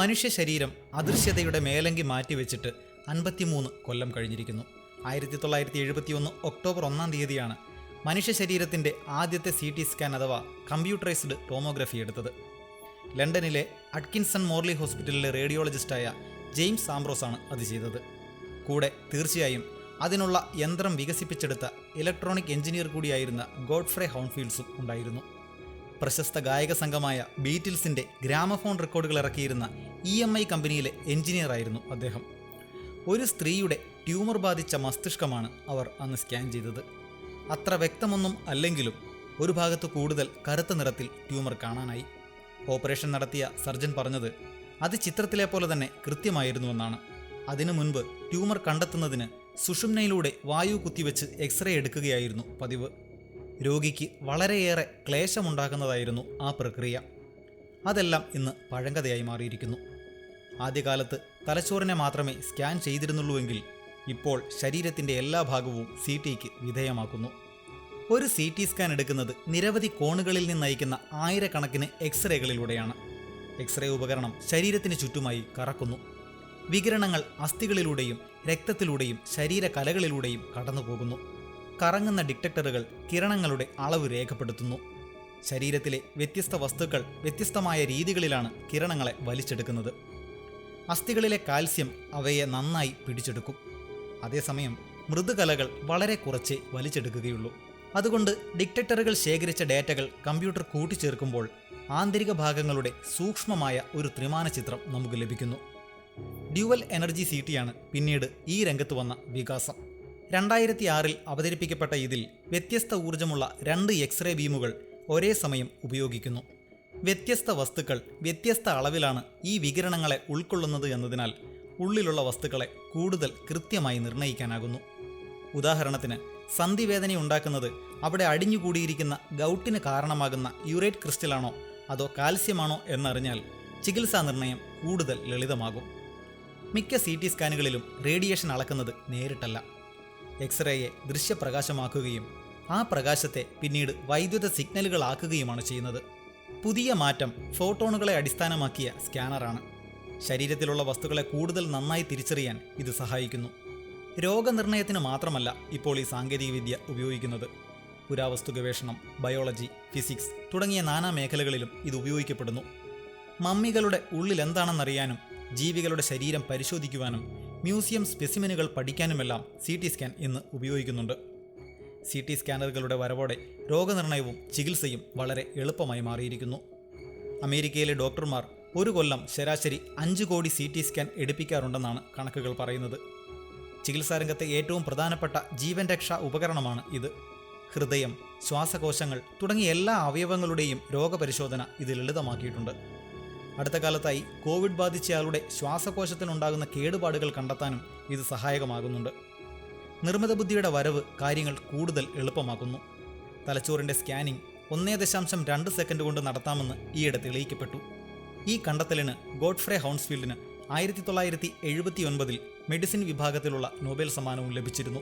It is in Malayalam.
മനുഷ്യ ശരീരം അദൃശ്യതയുടെ മേലങ്കി മാറ്റിവെച്ചിട്ട് അൻപത്തിമൂന്ന് കൊല്ലം കഴിഞ്ഞിരിക്കുന്നു. ആയിരത്തി തൊള്ളായിരത്തി എഴുപത്തി ഒന്ന് ഒക്ടോബർ ഒന്നാം തീയതിയാണ് മനുഷ്യ ശരീരത്തിന്റെ ആദ്യത്തെ സി ടി സ്കാൻ അഥവാ കമ്പ്യൂട്ടറൈസ്ഡ് ടോമോഗ്രഫി എടുത്തത്. ലണ്ടനിലെ അഡ്കിൻസൺ മോർലി ഹോസ്പിറ്റലിലെ റേഡിയോളജിസ്റ്റായ ജെയിംസ് ആംബ്രോസ് ആണ് അത് ചെയ്തത്. കൂടെ തീർച്ചയായും അതിനുള്ള യന്ത്രം വികസിപ്പിച്ചെടുത്ത ഇലക്ട്രോണിക് എഞ്ചിനീയർ കൂടിയായിരുന്ന ഗോഡ്ഫ്രേ ഹോൺഫീൽഡ്സും ഉണ്ടായിരുന്നു. പ്രശസ്ത ഗായക സംഘമായ ബീറ്റിൽസിന്റെ ഗ്രാമഫോൺ റെക്കോർഡുകൾ ഇറക്കിയിരുന്ന ഇ എം ഐ കമ്പനിയിലെ എഞ്ചിനീയറായിരുന്നു അദ്ദേഹം. ഒരു സ്ത്രീയുടെ ട്യൂമർ ബാധിച്ച മസ്തിഷ്കമാണ് അവർ അന്ന് സ്കാൻ ചെയ്തത്. അത്ര വ്യക്തമൊന്നും അല്ലെങ്കിലും ഒരു ഭാഗത്ത് കൂടുതൽ കറുത്ത നിറത്തിൽ ട്യൂമർ കാണാനായി. ഓപ്പറേഷൻ നടത്തിയ സർജൻ പറഞ്ഞത് അത് ചിത്രത്തിലെ പോലെ തന്നെ കൃത്യമായിരുന്നുവെന്നാണ് അതിനു മുൻപ് ട്യൂമർ കണ്ടെത്തുന്നതിന് സുഷുമ്നയിലൂടെ വായു കുത്തിവെച്ച് എക്സ്റേ എടുക്കുകയായിരുന്നു പതിവ്. രോഗിക്ക് വളരെയേറെ ക്ലേശമുണ്ടാക്കുന്നതായിരുന്നു ആ പ്രക്രിയ. അതെല്ലാം ഇന്ന് പഴങ്കഥയായി മാറിയിരിക്കുന്നു. ആദ്യകാലത്ത് തലച്ചോറിനെ മാത്രമേ സ്കാൻ ചെയ്തിരുന്നുള്ളൂവെങ്കിൽ ഇപ്പോൾ ശരീരത്തിന്റെ എല്ലാ ഭാഗവും സി ടിക്ക് വിധേയമാക്കുന്നു. ഒരു സി ടി സ്കാൻ എടുക്കുന്നത് നിരവധി കോണുകളിൽ നിന്ന് നയിക്കുന്ന ആയിരക്കണക്കിന് എക്സ്റേകളിലൂടെയാണ്. എക്സ്റേ ഉപകരണം ശരീരത്തിന് ചുറ്റുമായി കറക്കുന്നു. വികിരണങ്ങൾ അസ്ഥികളിലൂടെയും രക്തത്തിലൂടെയും ശരീരകലകളിലൂടെയും കടന്നുപോകുന്നു. കറങ്ങുന്ന ഡിറ്റക്ടറുകൾ കിരണങ്ങളുടെ അളവ് രേഖപ്പെടുത്തുന്നു. ശരീരത്തിലെ വ്യത്യസ്ത വസ്തുക്കൾ വ്യത്യസ്തമായ രീതികളിലാണ് കിരണങ്ങളെ വലിച്ചെടുക്കുന്നത്. അസ്ഥികളിലെ കാൽസ്യം അവയെ നന്നായി പിടിച്ചെടുക്കും. അതേസമയം മൃദുകലകൾ വളരെ കുറച്ചേ വലിച്ചെടുക്കുകയുള്ളൂ. അതുകൊണ്ട് ഡിക്റ്റക്ടറുകൾ ശേഖരിച്ച ഡാറ്റകൾ കമ്പ്യൂട്ടർ കൂട്ടിച്ചേർക്കുമ്പോൾ ആന്തരിക ഭാഗങ്ങളുടെ സൂക്ഷ്മമായ ഒരു ത്രിമാന ചിത്രം നമുക്ക് ലഭിക്കുന്നു. ഡ്യുവൽ എനർജി സി ടിയാണ് പിന്നീട് ഈ രംഗത്ത് വന്ന വികാസം. രണ്ടായിരത്തി ആറിൽ അവതരിപ്പിക്കപ്പെട്ട ഇതിൽ വ്യത്യസ്ത ഊർജമുള്ള രണ്ട് എക്സ്റേ ബീമുകൾ ഒരേ സമയം ഉപയോഗിക്കുന്നു. വ്യത്യസ്ത വസ്തുക്കൾ വ്യത്യസ്ത അളവിലാണ് ഈ വികിരണങ്ങളെ ഉൾക്കൊള്ളുന്നത് എന്നതിനാൽ ഉള്ളിലുള്ള വസ്തുക്കളെ കൂടുതൽ കൃത്യമായി നിർണയിക്കാനാകുന്നു. ഉദാഹരണത്തിന് സന്ധിവേദന ഉണ്ടാക്കുന്നത് അവിടെ അടിഞ്ഞുകൂടിയിരിക്കുന്ന ഗൗട്ടിന് കാരണമാകുന്ന യുറേറ്റ് ക്രിസ്റ്റലാണോ അതോ കാൽസ്യമാണോ എന്നറിഞ്ഞാൽ ചികിത്സാ നിർണയം കൂടുതൽ ലളിതമാകും. മിക്ക സി ടി സ്കാനുകളിലും റേഡിയേഷൻ അളക്കുന്നത് നേരിട്ടല്ല. എക്സ്റേയെ ദൃശ്യപ്രകാശമാക്കുകയും ആ പ്രകാശത്തെ പിന്നീട് വൈദ്യുത സിഗ്നലുകളാക്കുകയുമാണ് ചെയ്യുന്നത്. പുതിയ മാറ്റം ഫോട്ടോണുകളെ അടിസ്ഥാനമാക്കിയ സ്കാനറാണ്. ശരീരത്തിലുള്ള വസ്തുക്കളെ കൂടുതൽ നന്നായി തിരിച്ചറിയാൻ ഇത് സഹായിക്കുന്നു. രോഗനിർണയത്തിന് മാത്രമല്ല ഇപ്പോൾ ഈ സാങ്കേതികവിദ്യ ഉപയോഗിക്കുന്നത്. പുരാവസ്തു ഗവേഷണം ബയോളജി ഫിസിക്സ് തുടങ്ങിയ നാനാ മേഖലകളിലും ഇത് ഉപയോഗിക്കപ്പെടുന്നു. മമ്മികളുടെ ഉള്ളിൽ എന്താണെന്നറിയാനും ജീവികളുടെ ശരീരം പരിശോധിക്കുവാനും മ്യൂസിയം സ്പെസിമെനുകൾ പഠിക്കാനുമെല്ലാം സി ടി സ്കാൻ ഇന്ന് ഉപയോഗിക്കുന്നുണ്ട്. സി ടി സ്കാനറുകളുടെ വരവോടെ രോഗനിർണയവും ചികിത്സയും വളരെ എളുപ്പമായി മാറിയിരിക്കുന്നു. അമേരിക്കയിലെ ഡോക്ടർമാർ ഒരു കൊല്ലം ശരാശരി അഞ്ച് കോടി സി ടി സ്കാൻ എടുപ്പിക്കാറുണ്ടെന്നാണ് കണക്കുകൾ പറയുന്നത്. ചികിത്സാരംഗത്തെ ഏറ്റവും പ്രധാനപ്പെട്ട ജീവൻ രക്ഷാ ഉപകരണമാണ് ഇത്. ഹൃദയം ശ്വാസകോശങ്ങൾ തുടങ്ങിയ എല്ലാ അവയവങ്ങളുടെയും രോഗപരിശോധന ഇത് ലളിതമാക്കിയിട്ടുണ്ട്. അടുത്ത കാലത്തായി കോവിഡ് ബാധിച്ചയാളുടെ ശ്വാസകോശത്തിനുണ്ടാകുന്ന കേടുപാടുകൾ കണ്ടെത്താനും ഇത് സഹായകമാകുന്നുണ്ട്. നിർമ്മിത ബുദ്ധിയുടെ വരവ് കാര്യങ്ങൾ കൂടുതൽ എളുപ്പമാക്കുന്നു. തലച്ചോറിന്റെ സ്കാനിംഗ് ഒന്നേ ദശാംശം രണ്ട് സെക്കൻഡ് കൊണ്ട് നടത്താമെന്ന് ഈയിടെ തെളിയിക്കപ്പെട്ടു. ഈ കണ്ടെത്തലിന് ഗോഡ്ഫ്രേ ഹൗൺസ്ഫീൽഡിന് ആയിരത്തി തൊള്ളായിരത്തി എഴുപത്തി ഒൻപതിൽ മെഡിസിൻ വിഭാഗത്തിലുള്ള നൊബേൽ സമ്മാനവും ലഭിച്ചിരുന്നു.